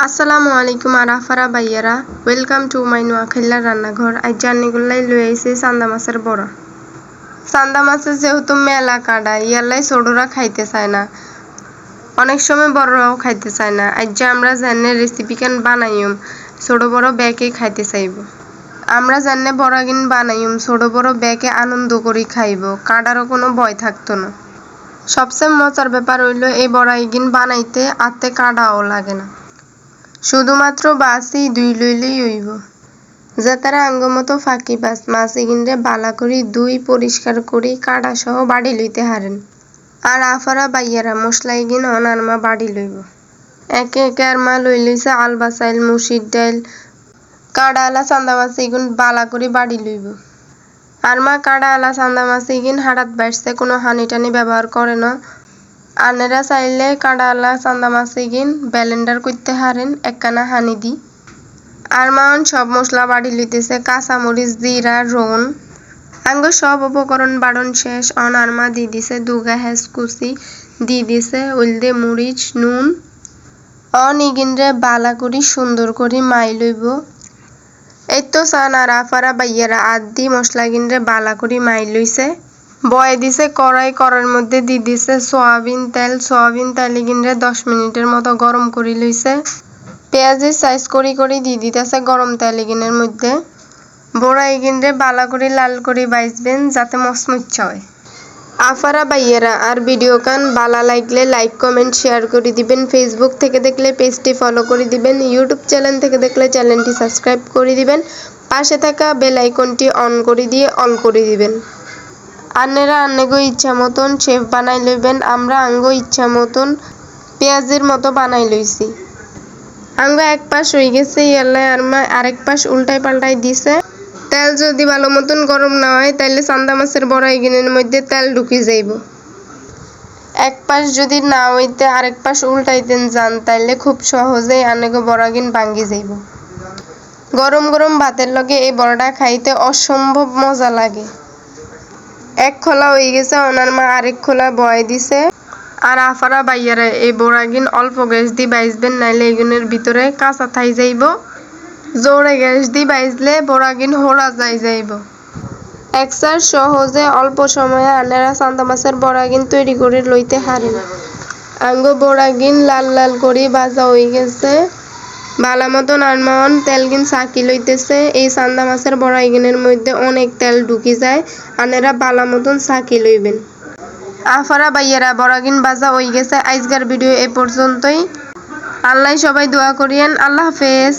আসসালামু আলাইকুম আরাফারা ভাইয়ারা ওয়েলকাম টু মাই নোয়াখাইলা রান্নাঘর আজ জার্নিগুলাই লই আইছি চান্দা মাছের বড়া চান্দা মাছের যেহেতু মেলা কাটা ইয়ালাই ছোটরা খাইতে চায় না অনেক সময় বড়রাও খাইতে চায় না আজ আমরা জানে রেসিপি কেন বানাইম ছোট বড় ব্যাগে খাইতে চাইব আমরা জানে বড়াগিন বানাইম ছোট বড় ব্যাগে আনন্দ করি খাইব কাটারও কোনো ভয় থাকতো না সবচেয়ে মজার ব্যাপার হইল এই বড়াইগিন বানাইতে আতে কাটাও লাগে না শুধুমাত্র বাসই দুই লইলেই হইব। যে তারা আঙ্গমতো ফাঁকি বাস, মাছ এগিনরে বালা করি দুই পরিষ্কার করি কাটা সহ বাড়ি লইতে হারেন। আর আফারা বাইয়ারা মশলা এগিন অনার মা বাড়ি লইব। একে একে আর মা লই লইছে আল বাসাইল মুসির ডাইল কাড়া আলা চান্দা মাছ এগুন বালা করি বাড়ি লইব। আর মা কাড়া আলা চান্দা মাছ এগিন হাড়াত বাইসছে কোনো হানি টানি ব্যবহার করে না। আনেরা চাইলে কাঁড়ালা চান্দা মাছে গিন ব্যালেন্ডার করতে হারেন একখানা হানি দি। আর মাউন সব মশলা বাড়ি লইতেছে, কাঁচামরিচ, জিরা, রোন। আঙ্গ সব উপকরণ বাড়ন শেষ, অন আরমা দি দিছে দুগা হেস কুচি, দি দিছে উলদে মরিচ, নুন। অন ইগিনরে বালা করি, সুন্দর করি মাই লইব। এই তো সান আর আফারা বাইয়ারা আদি মশলা গিনরে বালা করি মাই লইছে। বয়ে দিছে, কড়াই কড়াইয়ের মধ্যে দি দিছে সয়াবিন তেল। সয়াবিন তেল কিনরে দশ মিনিটের মতো গরম করি লইছে। পেঁয়াজের সাইজ করি করি দি দিতেছে গরম তেল এগিনের মধ্যে। বড়া এগিনরে বালা করে লাল করে বাইসবেন যাতে মচমচ্ছা হয়। আফারা বাইয়েরা আর ভিডিও কান বালা লাগলে লাইক কমেন্ট শেয়ার করে দিবেন। ফেসবুক থেকে দেখলে পেজটি ফলো করে দিবেন। ইউটিউব চ্যানেল থেকে দেখলে চ্যানেলটি সাবস্ক্রাইব করে দিবেন। পাশে থাকা বেল আইকনটি অন করে দিয়ে অল করে দিবেন। আন্নেরা আন্নেগো ইচ্ছা মতন শেফ বানাই লইবেন, আমরা আঙ্গো ইচ্ছা মতন পেঁয়াজের মতো বানাই লইছি। আঙ্গো এক পাশ হয়ে গেছে ইয়াল্লাই আর মা আরেক পাশ উল্টাই পাল্টাই দিছে। তেল যদি ভালো মতন গরম না হয় তাহলে চান্দা মাছের বড়া এগিনের মধ্যে তেল ঢুকি যাইব। এক পাশ যদি না হইতে আরেক পাশ উল্টাইতেন যান, তাইলে খুব সহজেই আনেগো বড়াগিন ভাঙ্গি যাইব। গরম গরম ভাতের লগে এই বড়াটা খাইতে অসম্ভব মজা লাগে। এক খোলা হয়ে গেছে, ওনার মা আরেক খোলা বয় দিছে। আর আফারা বাইয়ারা এই বোড়াগিন অল্প গ্যাস দি বাইজবেন নাইলে এগুনের ভিতরে কাঁচা থাই যাইব। জোরে গ্যাস দি বাইজলে বোড়াগিন হোড়া যাই যাইব। একসার সহজে অল্প সময়ে আনারা চান্দা মাছের বড়াগিন তৈরি করে লইতে হারেন আঙ্গ বড়াগিন লাল লাল করে বাজা হয়ে গেছে। বালা মতন তেল তেলগিন সাকি লইতেছে এই সান্দা মাছের বড়াইগিনের মধ্যে অনেক তেল ঢুকি যায়, আনেরা বালা মতন সাকি লইবেন আফারা বাইয়েরা বড়াগিন বাজা ওই গেছে। আজকের ভিডিও এ পর্যন্তই। আল্লাহ সবাই দোয়া করিয়েন। আল্লাহ হাফেজ।